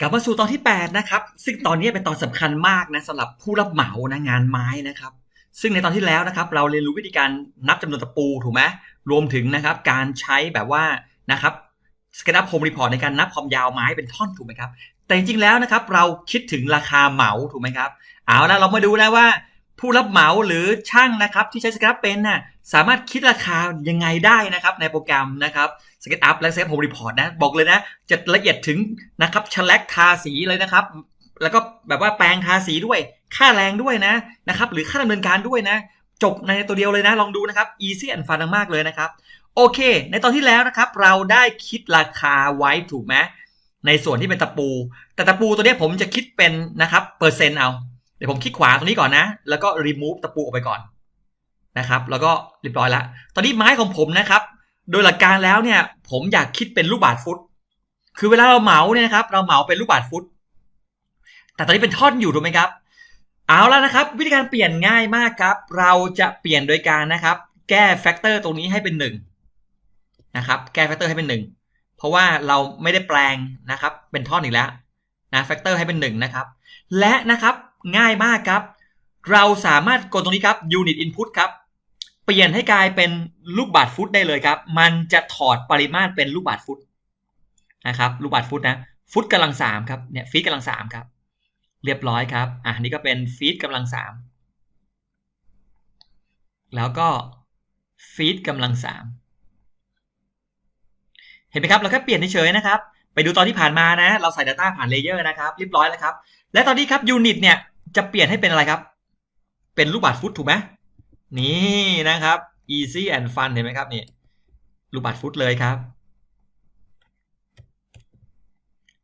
กลับมาสู่ตอนที่ 8 นะครับ ซึ่งตอนนี้เป็นตอนสำคัญมากนะสำหรับผู้รับเหมานะงานไม้นะครับ ซึ่งในตอนที่แล้วนะครับ เราเรียนรู้วิธีการนับจำนวนตะปูถูกไหมรวมถึงนะครับการใช้แบบว่านะครับสเกนอัพโฮมรีพอร์ตในการนับความยาวไม้เป็นท่อนถูกไหมครับ แต่จริงๆแล้วนะครับ เราคิดถึงราคาเหมาถูกไหมครับ เอาละเรามาดูนะว่า ผู้รับเหมาหรือช่างนะครับที่ใช้สเก t อัพเป็นน่ะสามารถคิดราคายังไงได้นะครับในโปรแกรมนะครับสเก t อัพและสเก t โฮมรีพอร์ตนะบอกเลยนะจะละเอียดถึงนะครับชแลกทาสีเลยนะครับ แล้วก็แบบว่าแปรงทาสีด้วย ค่าแรงด้วยนะนะครับหรือค่าดำเนินการด้วยนะจบในตัวเดียวเลยนะ ลองดูนะครับ easy and fun มากเลยนะครับ โอเค ในตอนที่แล้วนะครับ เราได้คิดราคาไว้ถูกไหมในส่วนที่เป็นตะปู แต่ตะปูตัวเนี้ยผมจะคิดเป็นนะครับเปอร์เซ็นต์เอา เดี๋ยวผมคลิกขวาตรงนี้ก่อนนะ แล้วก็ remove ตะปูออกไปก่อนนะครับ แล้วก็เรียบร้อยแล้ว ตอนนี้ไม้ของผมนะครับ โดยหลักการแล้วเนี่ย ผมอยากคิดเป็นลูกบาทฟุต คือเวลาเราเหมาเนี่ยนะครับ เราเหมาเป็นลูกบาทฟุต แต่ตอนนี้เป็นท่อนอยู่ถูกไหมครับ เอาแล้วนะครับ วิธีการเปลี่ยนง่ายมากครับ เราจะเปลี่ยนโดยการนะครับ แก้แฟกเตอร์ตรงนี้ให้เป็นหนึ่งนะครับ แก้แฟกเตอร์ให้เป็นหนึ่งเพราะว่าเราไม่ได้แปลงนะครับ เป็นท่อนอีกแล้วนะแฟกเตอร์ให้เป็นหนึ่งนะครับ และนะครับ ง่ายมากครับ เราสามารถกดตรงนี้ครับ unit input ครับ เปลี่ยนให้กลายเป็นลูกบาทฟุตได้เลยครับ มันจะถอดปริมาตรเป็นลูกบาทฟุตนะครับ ลูกบาทฟุตนะ ฟุตกำลังสามครับ เนี่ยฟีตกำลังสามครับ เรียบร้อยครับ อะนี่ก็เป็นฟีตกำลังสามแล้วก็ฟีตกำลังสามเห็นไหมครับ เราแค่เปลี่ยนเฉยๆนะครับ ไปดูตอนที่ผ่านมานะ เราใส่ Data ผ่านเลเยอร์นะครับเรียบร้อยแล้วครับ และตอนนี้ครับยูนิตเนี่ย จะเปลี่ยนให้เป็นอะไรครับ เป็นลูกบาทฟุตถูกไหมนี่นะครับ easy and fun เห็นไหมครับนี่ลูกบาทฟุตเลยครับ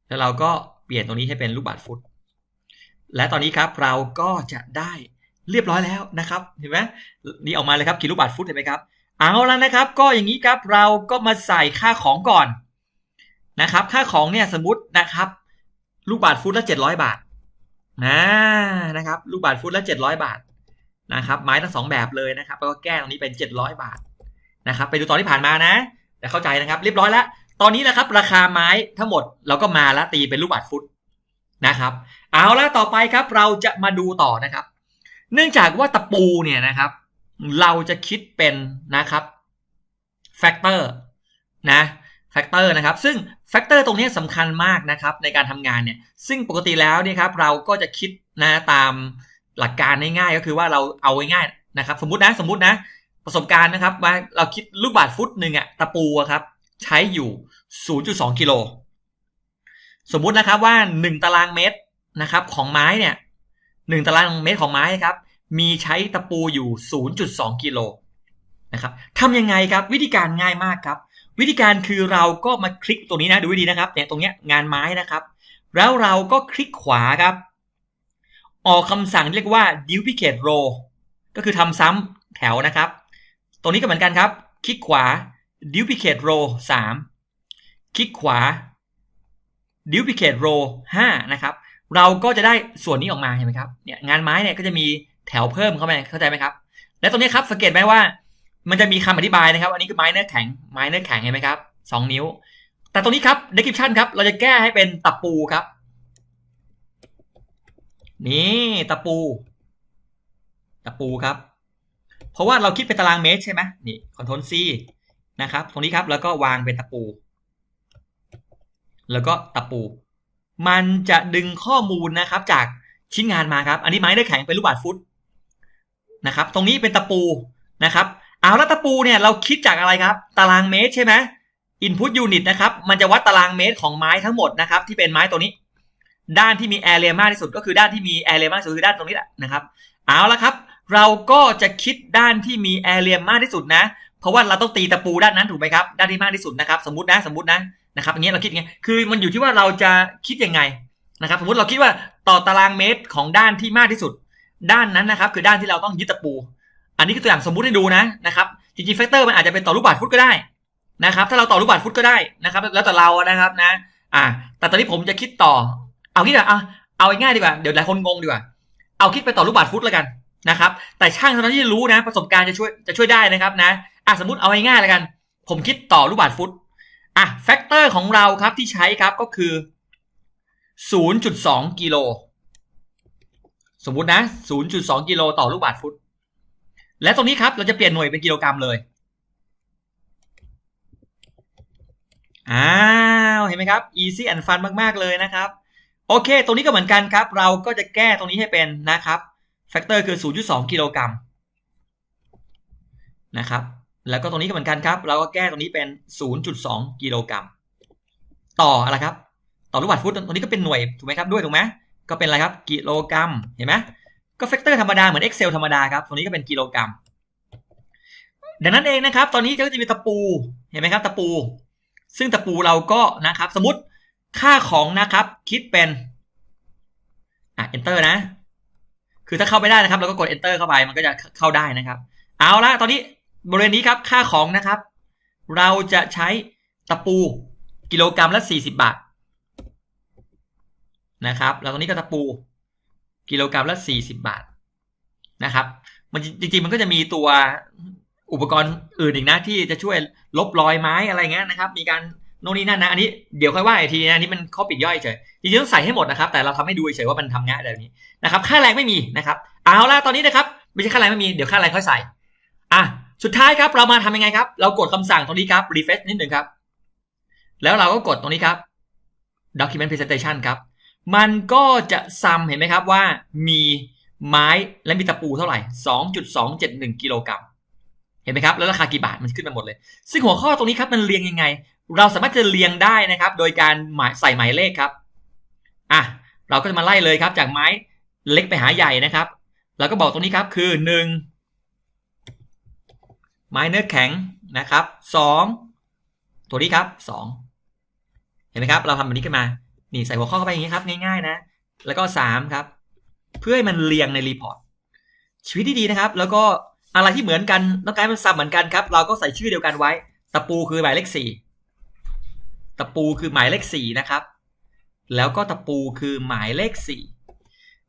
แล้วเราก็เปลี่ยนตรงนี้ให้เป็นลูกบาทฟุต และตอนนี้ครับเราก็จะได้เรียบร้อยแล้วนะครับ เห็นไหมนี่ออกมาเลยครับกี่ลูกบาทฟุตเห็นไหมครับ เอาแล้วนะครับ ก็อย่างนี้ครับเราก็มาใส่ค่าของก่อนนะครับ ค่าของเนี่ยสมมตินะครับ ลูกบาทฟุตละเจ็ดร้อยบาท นะนะครับลูกบาทฟุตละเจ็ดร้อยบาทนะครับไม้ทั้งสองแบบเลยนะครับแล้วก็แก้ตรงนี้เป็นเจ็ดร้อยบาทนะครับไปดูตอนที่ผ่านมานะ แต่เข้าใจนะครับ เรียบร้อยแล้วตอนนี้นะครับ ราคาไม้ทั้งหมดเราก็มาแล้วตีเป็นลูกบาทฟุตนะครับ เอาละต่อไปครับเราจะมาดูต่อนะครับ เนื่องจากว่าตะปูเนี่ยนะครับ เราจะคิดเป็นนะครับแฟกเตอร์นะ แฟกเตอร์นะครับซึ่งแฟกเตอร์ตรงนี้สำคัญมากนะครับในการทำงานเนี่ยซึ่งปกติแล้วเนี่ยครับเราก็จะคิดนะตามหลักการง่ายๆก็คือว่าเราเอาง่ายๆนะครับสมมตินะสมมตินะประสบการณ์นะครับว่าเราคิดลูกบาทฟุตหนึ่งอะตะปูอะครับใช้อยู่ 0.2 กิโล สมมุตินะครับว่า 1 ตารางเมตรนะครับของไม้เนี่ย1ตารางเมตรของไม้ครับมีใช้ตะปูอยู่ 0.2 กิโลนะครับทำยังไงครับวิธีการง่ายมากครับ วิธีการคือเราก็มาคลิกตรงนี้นะดูดีนะครับเนี่ยตรงเนี้ยงานไม้นะครับ แล้วเราก็คลิกขวาครับ ออกคำสั่งเรียกว่า duplicate row ก็คือทำซ้ำแถวนะครับ ตรงนี้ก็เหมือนกันครับ คลิกขวา duplicate row 3 คลิกขวา duplicate row 5 นะครับ เราก็จะได้ส่วนนี้ออกมาเห็นไหมครับเนี่ยงานไม้เนี่ยก็จะมีแถวเพิ่มเข้าไปเข้าใจไหมครับ และตรงนี้ครับสังเกตไหมว่า มันจะมีคำอธิบายนะครับ อันนี้คือไม้เนื้อแข็ง ไม้เนื้อแข็งเห็นไหมครับสองนิ้ว แต่ตรงนี้ครับ description ครับ เราจะแก้ให้เป็นตะปูครับ นี่ตะปู ตะปูครับ เพราะว่าเราคิดเป็นตารางเมตรใช่ไหมนี่ Ctrl C นะครับ ตรงนี้ครับ แล้วก็วางเป็นตะปู แล้วก็ตะปู มันจะดึงข้อมูลนะครับ จากชิ้นงานมาครับ อันนี้ไม้เนื้อแข็งเป็นรูปบาทฟุตนะครับ ตรงนี้เป็นตะปูนะครับ เอาแล้วตะปูเนี่ยเราคิดจากอะไรครับ ตารางเมตรใช่ไหม input unit นะครับมันจะวัดตารางเมตรของไม้ทั้งหมดนะครับที่เป็นไม้ตัวนี้ ด้านที่มี area มากที่สุดก็คือด้านที่มี area มากที่สุดคือด้านตรงนี้แหละนะครับเอาละครับ เราก็จะคิดด้านที่มี area มากที่สุดนะ เพราะว่าเราต้องตีตะปูด้านนั้นถูกไหมครับด้านที่มากที่สุดนะครับสมมตินะสมมตินะนะครับอย่างเงี้ยเราคิดยังไงคือมันอยู่ที่ว่าเราจะคิดยังไงนะครับสมมติเราคิดว่าต่อตารางเมตรของด้านที่มากที่สุด ด้านนั้นนะครับ คือด้านที่เราต้องยึดตะปู อันนี้คือตัวอย่างสมมุติให้ดูนะนะครับจริงๆแฟกเตอร์มันอาจจะเป็นต่อลูกบาทฟุตก็ได้นะครับ ถ้าเราต่อลูกบาทฟุตก็ได้นะครับ แล้วแต่เรานะครับนะ อ่า แต่ตอนนี้ผมจะคิดต่อ เอางี้ดีกว่าเอาเอาง่ายดีกว่าเดี๋ยวหลายคนงงดีกว่า เอาคิดไปต่อลูกบาทฟุตแล้วกันนะครับ แต่ช่างเท่านั้นที่รู้นะ ประสบการณ์จะช่วยจะช่วยได้นะครับนะอะสมมติเอาง่ายๆแล้วกัน ผมคิดต่อลูกบาทฟุตอะแฟกเตอร์ของเราครับที่ใช้ครับก็คือ 0.2 กิโลสมมุตินะ 0.2 กิโลต่อลูกบาศก์ฟุต และตรงนี้ครับเราจะเปลี่ยนหน่วยเป็นกิโลกรัมเลยอ้าวเห็นไหมครับ easy and fun มากๆเลยนะครับ โอเค ตรงนี้ก็เหมือนกันครับ เราก็จะแก้ตรงนี้ให้เป็นนะครับแฟกเตอร์คือ 0.2 กิโลกรัมนะครับ แล้วก็ตรงนี้ก็เหมือนกันครับ เราก็แก้ตรงนี้เป็น 0.2 กิโลกรัมต่ออะไรครับ ต่อลูกบาศก์ฟุตตรงนี้ก็เป็นหน่วยถูกไหมครับด้วยถูกไหมก็เป็นอะไรครับ กิโลกรัมเห็นไหม ก็แฟกเตอร์ธรรมดาเหมือน Excel ธรรมดาครับตรงนี้ก็เป็นกิโลกรัม ดังนั้นเองนะครับ ตอนนี้ก็จะมีตะปู เห็นไหมครับตะปู ซึ่งตะปูเราก็นะครับ สมมติค่าของนะครับ คิดเป็น อะ enter นะ คือถ้าเข้าไม่ได้นะครับ เราก็กด enter เข้าไป มันก็จะเข้าได้นะครับ เอาละตอนนี้บริเวณนี้ครับ ค่าของนะครับ เราจะใช้ตะปูกิโลกรัมละ 40 บาทนะครับ แล้วตรงนี้ก็ตะปู กิโลกรัมละ 40 บาทนะครับ มันจริงๆมันก็จะมีตัวอุปกรณ์อื่นอีกนะที่จะช่วยลบรอยไม้อะไรเงี้ยนะครับ มีการโน่นนี่นั่นนะอันนี้เดี๋ยวค่อยว่าอีกทีนะอันนี้มันข้อปิดย่อยเฉยจริงๆต้องใส่ให้หมดนะครับ แต่เราทำให้ดูเฉยว่ามันทำง่ายแบบนี้นะครับ ค่าแรงไม่มีนะครับ เอาละตอนนี้นะครับไม่ใช่ค่าแรงไม่มีเดี๋ยวค่าแรงค่อยใส่อะสุดท้ายครับเรามาทำยังไงครับ เรากดคำสั่งตรงนี้ครับ refresh นิดหนึ่งครับ แล้วเราก็กดตรงนี้ครับ document presentation ครับ มันก็จะซ้ำเห็นไหมครับว่ามีไม้และมีตะปูเท่าไหร่ 2.271 กิโลกรัม เห็นไหมครับ แล้วราคากี่บาทมันขึ้นมาหมดเลย ซึ่งหัวข้อตรงนี้ครับมันเรียงยังไง เราสามารถจะเรียงได้นะครับ โดยการใส่หมายเลขครับ อะ เราก็จะมาไล่เลยครับ จากไม้เล็กไปหาใหญ่นะครับ เราก็บอกตรงนี้ครับคือ 1 ไม้เนื้อแข็งนะครับ 2 ตัวนี้ครับ 2 เห็นไหมครับ เราทำแบบนี้ขึ้นมา นี่ใส่หัวข้อเข้าไปอย่างนี้ครับ ง่ายๆนะ แล้วก็3ครับ เพื่อให้มันเรียงในรีพอร์ตชีวิตที่ดีนะครับ แล้วก็อะไรที่เหมือนกันต้องการมันซ้ำเหมือนกันครับ เราก็ใส่ชื่อเดียวกันไว้ ตะปูคือหมายเลขสี่ตะปูคือหมายเลขสี่นะครับ แล้วก็ตะปูคือหมายเลขสี่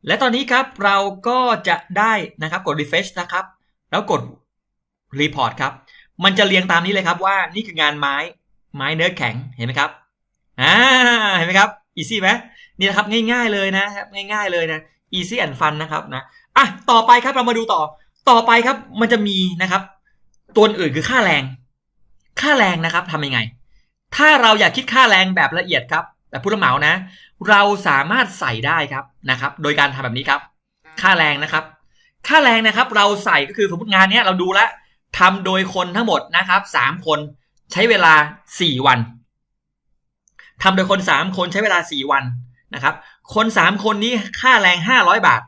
และตอนนี้ครับเราก็จะได้นะครับกด refresh นะครับ แล้วกด report ครับ มันจะเรียงตามนี้เลยครับว่านี่คืองานไม้ไม้เนื้อแข็งเห็นไหมครับอ่าเห็นไหมครับ easy ไหมนี่นะครับง่ายๆเลยนะครับง่ายๆเลยนะ easy and fun นะครับนะอะต่อไปครับเรามาดูต่อ ต่อไปครับมันจะมีนะครับ ตัวอื่นคือค่าแรง ค่าแรงนะครับทำยังไง ถ้าเราอยากคิดค่าแรงแบบละเอียดครับ แบบผู้รับเหมานะ เราสามารถใส่ได้ครับนะครับ โดยการทำแบบนี้ครับ ค่าแรงนะครับ ค่าแรงนะครับ เราใส่ก็คือสมมติงานเนี้ยเราดูแลทำโดยคนทั้งหมดนะครับสามคนใช้เวลาสี่วัน ทำโดยคนสามคนใช้เวลาสี่วันนะครับ คนสามคนนี้ค่าแรงห้าร้อยบาท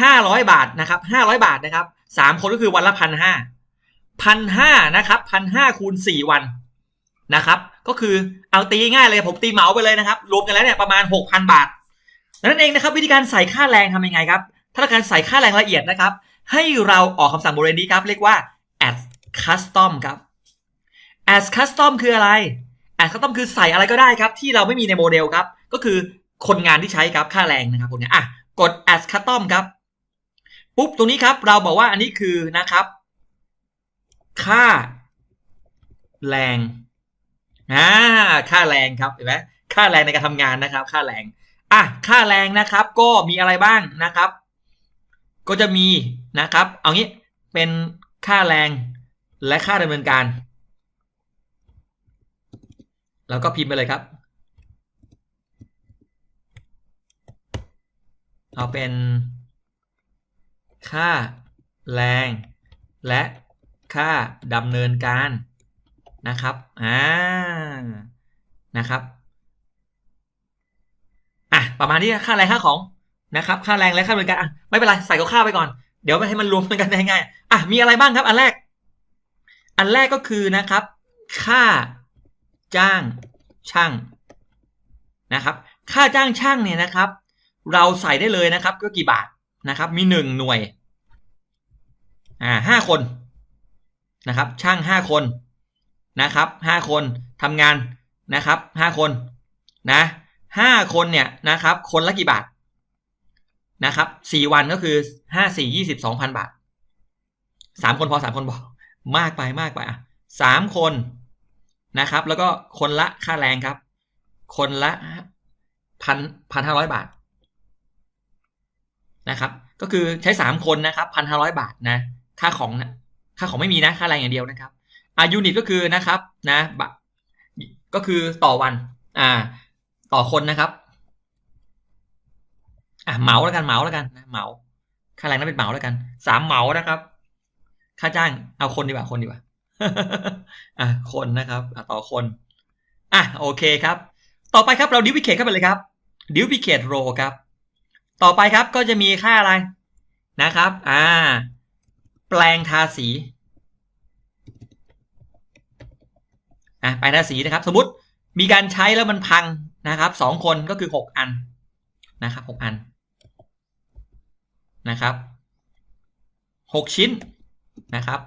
ห้าร้อยบาทนะครับห้าร้อยบาทนะครับสามคนก็คือวันละพันห้าพันห้านะครับพันห้าคูณสี่วันนะครับ ก็คือเอาตีง่ายเลยผมตีเหมาไปเลยนะครับ รวมกันแล้วเนี่ยประมาณหกพันบาทนั่นเองนะครับวิธีการใส่ค่าแรงทำยังไงครับถ้าต้องการใส่ค่าแรงละเอียดนะครับ ให้เราออกคำสั่งบริเวณนี้ครับ เรียกว่า add custom ครับ add custom คืออะไร add custom คือใส่อะไรก็ได้ครับ ที่เราไม่มีในโมเดลครับ ก็คือคนงานที่ใช้ครับค่าแรงนะครับพวกนี้อะกด add custom ครับ ปุ๊บตรงนี้ครับ เราบอกว่าอันนี้คือนะครับ ค่า แรงอ่าค่าแรงครับเห็นไหมค่าแรงในการทำงานนะครับ ค่าแรงอะค่าแรงนะครับ ก็มีอะไรบ้างนะครับ ก็จะมีนะครับ เอางี้เป็นค่าแรงและค่าดำเนินการ แล้วก็พิมพ์ไปเลยครับ เอาเป็นค่าแรง และค่าดำเนินการนะครับ อ่า นะครับ อะ ประมาณนี้ค่าแรงค่าของนะครับ ค่าแรงและค่าดำเนินการ อะ ไม่เป็นไร ใส่กับค่าไปก่อน เดี๋ยวไปให้มันรวมกันได้ง่าย อะ มีอะไรบ้างครับ อันแรก อันแรกก็คือนะครับ ค่า จ้างช่างนะครับ ค่าจ้างช่างเนี่ยนะครับ เราใส่ได้เลยนะครับ ก็กี่บาทนะครับ มีหนึ่งหน่วยอ่าห้าคนนะครับ ช่างห้าคนนะครับห้าคนทำงานนะครับห้าคนนะห้าคนเนี่ยนะครับ คนละกี่บาทนะครับสี่วันก็คือห้าสี่ยี่สิบสองพันบาทสามคนพอสามคนบอกมากไปมากไปอะสามคน นะครับ แล้วก็คนละค่าแรงครับ คนละพันพันห้าร้อยบาทนะครับ ก็คือใช้สามคนนะครับพันห้าร้อยบาทนะ ค่าของนะค่าของไม่มีนะค่าแรงอย่างเดียวนะครับอายูนิตก็คือนะครับนะบก็คือต่อวัน อ่า ต่อคนนะครับ อะเหมาแล้วกันเหมาแล้วกันนะเหมาค่าแรงนั้นเป็นเหมาแล้วกันสามเหมานะครับ ค่าจ้างเอาคนดีกว่าคนดีกว่า อะคนนะครับอะต่อคนอะโอเคครับ ต่อไปครับเราดิวิเคทเข้าไปเลยครับดิวิเคทโรครับ ต่อไปครับก็จะมีค่าอะไรนะครับ อ่า แปลงทาสีอะแปลงทาสีนะครับ สมมติมีการใช้แล้วมันพังนะครับสองคนก็คือหกอันนะครับหกอันนะครับหกชิ้นนะครับ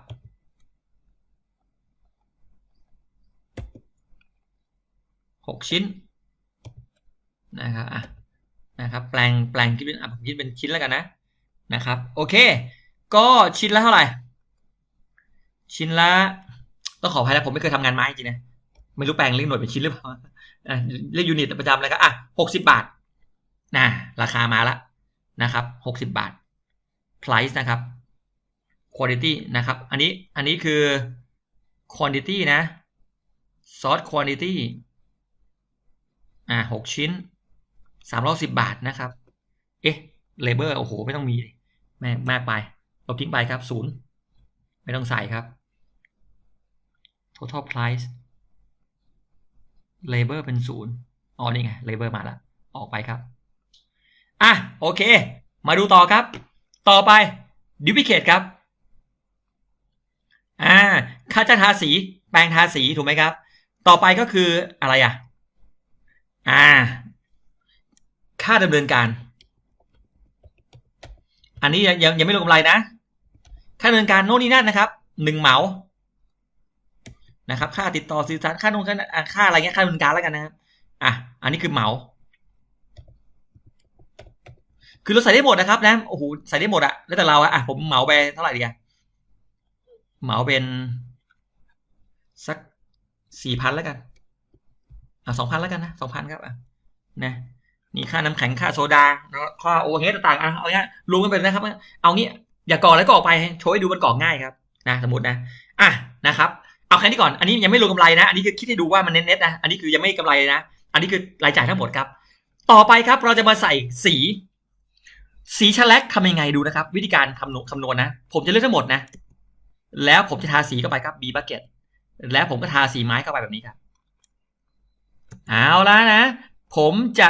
หกชิ้นนะครับอะนะครับแปลงแปลงคิดเป็นอะผมคิดเป็นชิ้นแล้วกันนะนะครับโอเค ก็ชิ้นละเท่าไหร่ ชิ้นละต้องขออภัยนะผมไม่เคยทำงานไม้จริงนะไม่รู้แปลงเรียกหน่วยเป็นชิ้นหรือเปล่าเรียกยูนิตประจำเลยครับอะหกสิบาทนะราคามาละนะครับหกสิบาท price นะครับ quantity นะครับ อันนี้อันนี้คือ quantity นะ source quantity อ่าหกชิ้นสามร้อยสิบบาทนะครับ เอ๊ะ labor โอ้โห ไม่ต้องมีแม่มากไปลบทิ้งไปครับศูนย์ไม่ต้องใส่ครับ total price labor เป็นศูนย์อ๋อนี่ไง labor มาแล้วออกไปครับ อะ โอเค มาดูต่อครับ ต่อไป duplicate ครับ อ่า ค่าจ้างทาสี แปลงทาสี ถูกไหมครับ ต่อไปก็คืออะไรอะ อ่า ค่าดำเนินการ อันนี้ยังยังยังไม่รวมกำไรนะ ค่าดำเนินการโน่นนี่นั่นนะครับหนึ่งเหมานะครับ ค่าติดต่อสื่อสารค่าโน่นค่าอ่าค่าอะไรเงี้ยค่าดำเนินการแล้วกันนะครับอะอันนี้คือเหมา คือเราใส่ได้หมดนะครับนะโอ้โหใส่ได้หมดอะแล้วแต่เราอะอะผมเหมาไปเท่าไหร่ดีอะเหมาเป็นสักสี่พันแล้วกัน อะสองพันแล้วกันนะสองพันครับอะนะนี่ค่าน้ำแข็งค่าโซดาแล้วค่าโอเฮดต่างๆอะเอาเงี้ยรวมกันไปนะครับ เอางี้อย่าก่อแล้วก็ออกไปโชว์ให้ดูมันก่อง่ายครับนะสมมตินะอะนะครับเอาแค่นี้ก่อนอันนี้ยังไม่รวมกำไรนะอันนี้คือคิดให้ดูว่ามันเน็ตๆนะอันนี้คือยังไม่กำไรนะ อันนี้คือรายจ่ายทั้งหมดครับ ต่อไปครับเราจะมาใส่สี สีชะแลกทำยังไงดูนะครับ วิธีการคำนวณคำนวณนะ ผมจะเลือกทั้งหมดนะ แล้วผมจะทาสีเข้าไปครับ B bucket แล้วผมก็ทาสีไม้เข้าไปแบบนี้ครับ เอาแล้วนะ ผมจะ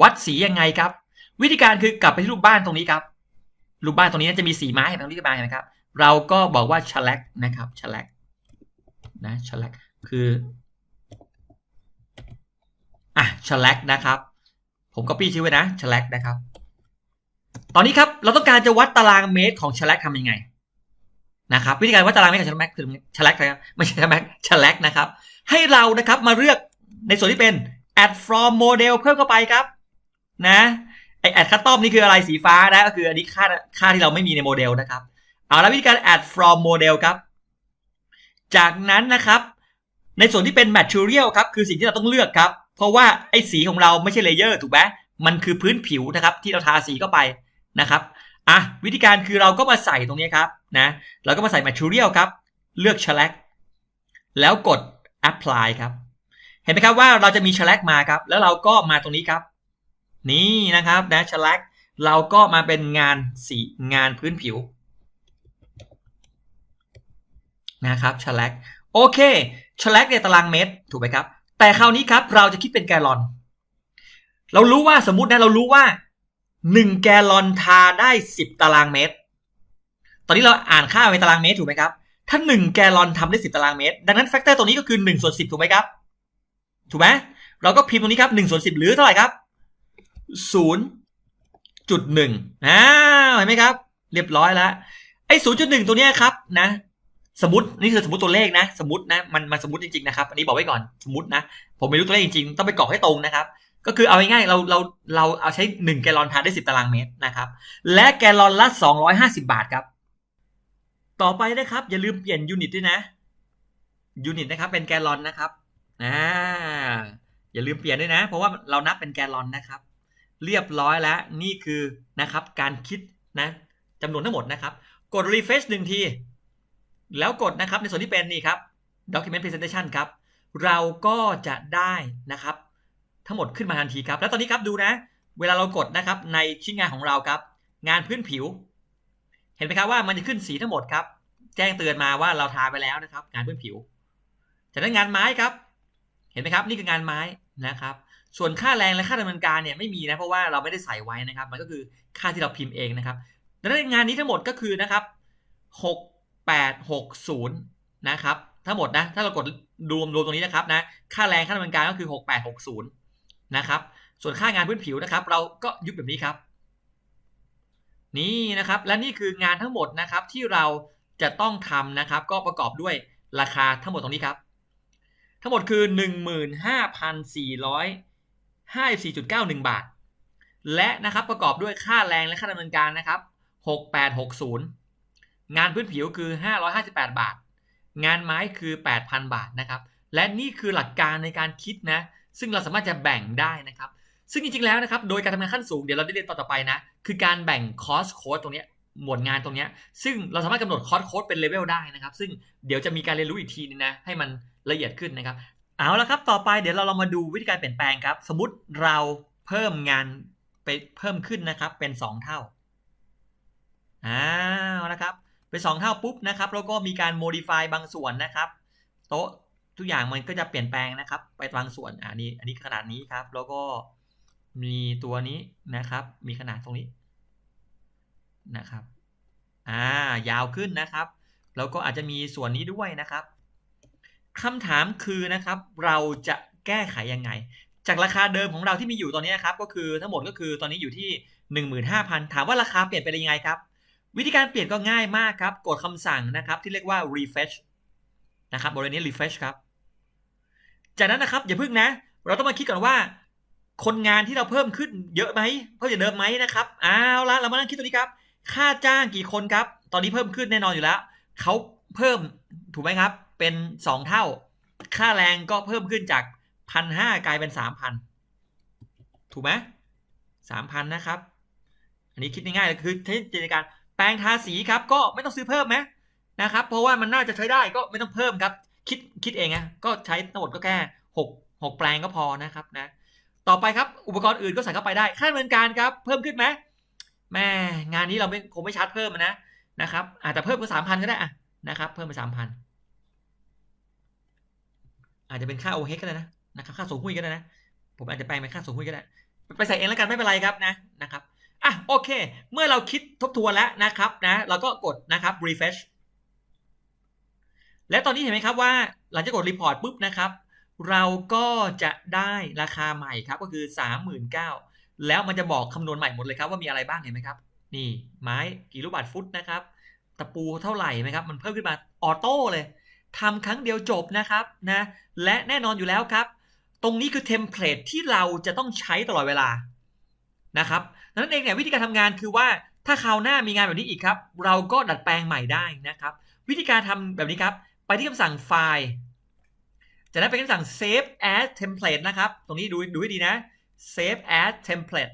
วัดสียังไงครับ วิธีการคือกลับไปที่รูปบ้านตรงนี้ครับ รูปบ้านตรงนี้จะมีสีไม้ตรงนี้ก็มานะครับ เราก็บอกว่า shellac นะครับ shellac นะ shellac คืออะ shellac นะครับ ผมก็ปี้ชื่อไว้นะ shellac นะครับ ตอนนี้ครับเราต้องการจะวัดตารางเมตรของ shellac ทำยังไงนะครับวิธีการวัดตารางเมตรของ shellac คือ shellac นะครับไม่ใช่ shellac shellac นะครับ ให้เรานะครับมาเลือก ในส่วนที่เป็น add from model เพิ่มเข้าไปครับ นะไอ add custom นี่คืออะไรสีฟ้านะก็คืออันนี้ค่าค่าที่เราไม่มีในโมเดลนะครับ เอาและวิธีการ add from model ครับ จากนั้นนะครับ ในส่วนที่เป็น material ครับ คือสิ่งที่เราต้องเลือกครับ เพราะว่าไอสีของเราไม่ใช่เลเยอร์ถูกไหมมันคือพื้นผิวนะครับที่เราทาสีเข้าไปนะครับอะวิธีการคือเราก็มาใส่ตรงนี้ครับนะเราก็มาใส่ material ครับ เลือก shellac แล้วกด apply ครับ เห็นไหมครับว่าเราจะมี shellac มาครับ แล้วเราก็มาตรงนี้ครับ นี่นะครับนะ shellac เราก็มาเป็นงานสีงานพื้นผิวนะครับ shellac โอเค shellac เนี่ยตารางเมตรถูกไหมครับ แต่คราวนี้ครับเราจะคิดเป็นแกลลอน เรารู้ว่าสมมตินะเรารู้ว่าหนึ่งแกลลอนทาได้สิบตารางเมตร ตอนนี้เราอ่านค่าเป็นตารางเมตรถูกไหมครับถ้าหนึ่งแกลลอนทำได้สิบตารางเมตร ดังนั้นแฟกเตอร์ตัวนี้ก็คือหนึ่งส่วนสิบถูกไหมครับ ถูกไหมเราก็พิมพ์ตรงนี้ครับหนึ่งส่วนสิบหรือเท่าไหร่ครับศูนย์จุดหนึ่งอ่าเห็นไหมครับ เรียบร้อยแล้วไอ้ศูนย์จุดหนึ่งตัวเนี้ยครับนะ สมมตินี่คือสมมติตัวเลขนะ สมมตินะมันมันสมมติจริงๆนะครับอันนี้บอกไว้ก่อนสมมตินะ ผมไม่รู้ตัวเลขจริงๆ ต้องไปกรอกให้ตรงนะครับ ก็คือเอาง่ายๆเราเราเราเอาใช้หนึ่งแกลลอนทานได้สิบตารางเมตรนะครับ และแกลลอนละสองร้อยห้าสิบาทครับ ต่อไปนะครับ อย่าลืมเปลี่ยนยูนิตด้วยนะยูนิตนะครับเป็นแกลลอนนะครับ อ่าอย่าลืมเปลี่ยนด้วยนะ เพราะว่าเรานับเป็นแกลลอนนะครับ เรียบร้อยแล้วนี่คือนะครับ การคิดนะจำนวนทั้งหมดนะครับ กด refresh หนึ่งที แล้วกดนะครับในส่วนที่เป็นนี่ครับ document presentation ครับ เราก็จะได้นะครับ ทั้งหมดขึ้นมาทันทีครับ แล้วตอนนี้ครับดูนะ เวลาเรากดนะครับในชิ้นงานของเราครับ งานพื้นผิว เห็นไหมครับว่ามันจะขึ้นสีทั้งหมดครับ แจ้งเตือนมาว่าเราทาไปแล้วนะครับ งานพื้นผิวจากนั้นงานไม้ครับ เห็นไหมครับนี่คืองานไม้นะครับ ส่วนค่าแรงและค่าดำเนินการเนี่ยไม่มีนะเพราะว่าเราไม่ได้ใส่ไว้นะครับ มันก็คือค่าที่เราพิมพ์เองนะครับดังนั้นงานนี้ทั้งหมดก็คือนะครับหกแปดหกศูนย์นะครับทั้งหมดนะถ้าเรากดรวมรวมตรงนี้นะครับนะค่าแรงค่าดำเนินการก็คือหกแปดหกศูนย์นะครับส่วนค่างานพื้นผิวนะครับ เราก็ยุบแบบนี้ครับนี่นะครับและนี่คืองานทั้งหมดนะครับที่เราจะต้องทำนะครับ ก็ประกอบด้วยราคาทั้งหมดตรงนี้ครับ ทั้งหมดคือ 15,454.91 บาท และนะครับประกอบด้วยค่าแรงและค่าดำเนินการนะครับ 6860 งานพื้นผิวคือ 558 บาท งานไม้คือ 8,000 บาทนะครับ และนี่คือหลักการในการคิดนะ ซึ่งเราสามารถจะแบ่งได้นะครับ ซึ่งจริงๆแล้วนะครับ โดยการทำงานขั้นสูงเดี๋ยวเราได้เรียนต่อไปนะ คือการแบ่งคอสโค้ดตรงนี้หมวดงานตรงนี้ซึ่งเราสามารถกำหนดคอสโค้ดเป็นเลเวลได้นะครับ ซึ่งเดี๋ยวจะมีการเรียนรู้อีกทีนึงนะให้มัน ละเอียดขึ้นนะครับ เอาละครับ ต่อไปเดี๋ยวเราลองมาดูวิธีการเปลี่ยนแปลงครับ สมมติเราเพิ่มงานไปเพิ่มขึ้นนะครับ เป็น 2 เท่าอ้าวนะครับ เป็น 2 เท่าปุ๊บนะครับแล้วก็มีการ modify บางส่วนนะครับ โต๊ะทุกอย่างมันก็จะเปลี่ยนแปลงนะครับ ไปบางส่วนอันนี้ อันนี้ขนาดนี้ครับ แล้วก็มีตัวนี้นะครับ มีขนาดตรงนี้นะครับ อ่ายาวขึ้นนะครับ แล้วก็อาจจะมีส่วนนี้ด้วยนะครับ คำถามคือนะครับเราจะแก้ไขยังไง จากราคาเดิมของเราที่มีอยู่ตอนนี้ครับก็คือทั้งหมดก็คือตอนนี้อยู่ที่ 15,000 ถามว่าราคาเปลี่ยนไปยังไงครับ วิธีการเปลี่ยนก็ง่ายมากครับ กดคำสั่งนะครับที่เรียกว่า refresh นะครับบริเวณนี้ refresh ครับ จากนั้นนะครับอย่าพึ่งนะ เราต้องมาคิดก่อนว่า คนงานที่เราเพิ่มขึ้นเยอะไหมเพิ่มจากเดิมไหมนะครับเอาละเรามานั่งคิดตัวนี้ครับ ค่าจ้างกี่คนครับ ตอนนี้เพิ่มขึ้นแน่นอนอยู่แล้วเขาเพิ่มถูกไหมครับ เป็น 2 เท่า ค่าแรงก็เพิ่มขึ้นจากพันห้ากลายเป็นสามพันถูกไหมสามพันนะครับ อันนี้คิดง่ายๆเลยคือใช้จินตนการแปรงทาสีครับ ก็ไม่ต้องซื้อเพิ่มไหมนะครับ เพราะว่ามันน่าจะใช้ได้ก็ไม่ต้องเพิ่มครับ คิดคิดเองไงก็ใช้ทั้งหมดก็แค่หกหกแปลงก็พอนะครับนะ ต่อไปครับอุปกรณ์อื่นก็ใส่เข้าไปได้ ค่าดำเนินการครับ เพิ่มขึ้นไหมแม่งานนี้เราไม่คงไม่ชาร์จเพิ่มนะนะครับ อาจจะเพิ่มเป็นสามพันก็ได้อะนะครับ เพิ่มเป็นสามพัน อาจจะเป็นค่าโอเฮก็ได้นะนะครับค่าส่งหุ้ยก็ได้นะ ผมอาจจะแปลงเป็นค่าส่งหุ้ยก็ได้ ไปใส่เองแล้วกันไม่เป็นไรครับนะนะครับอะโอเค เมื่อเราคิดทบทวนแล้วนะครับนะเราก็กดนะครับ refresh และตอนนี้เห็นไหมครับว่าหลังจากกดรีพอร์ตปุ๊บนะครับ เราก็จะได้ราคาใหม่ครับก็คือ 39,000แล้วมันจะบอกคำนวณใหม่หมดเลยครับว่ามีอะไรบ้างเห็นไหมครับ นี่ไม้กี่ลูกบาทฟุตนะครับตะปูเท่าไหร่ไหมครับ มันเพิ่มขึ้นมาออโต้เลย ทำครั้งเดียวจบนะครับนะและแน่นอนอยู่แล้วครับ ตรงนี้คือเทมเพลตที่เราจะต้องใช้ตลอดเวลานะครับนั้นเองเนี่ยวิธีการทำงานคือว่าถ้าคราวหน้ามีงานแบบนี้อีกครับ เราก็ดัดแปลงใหม่ได้นะครับ วิธีการทำแบบนี้ครับ ไปที่คำสั่งไฟล์จากนั้นไปคำสั่ง save as template นะครับ ตรงนี้ดูดูให้ดีนะ save as template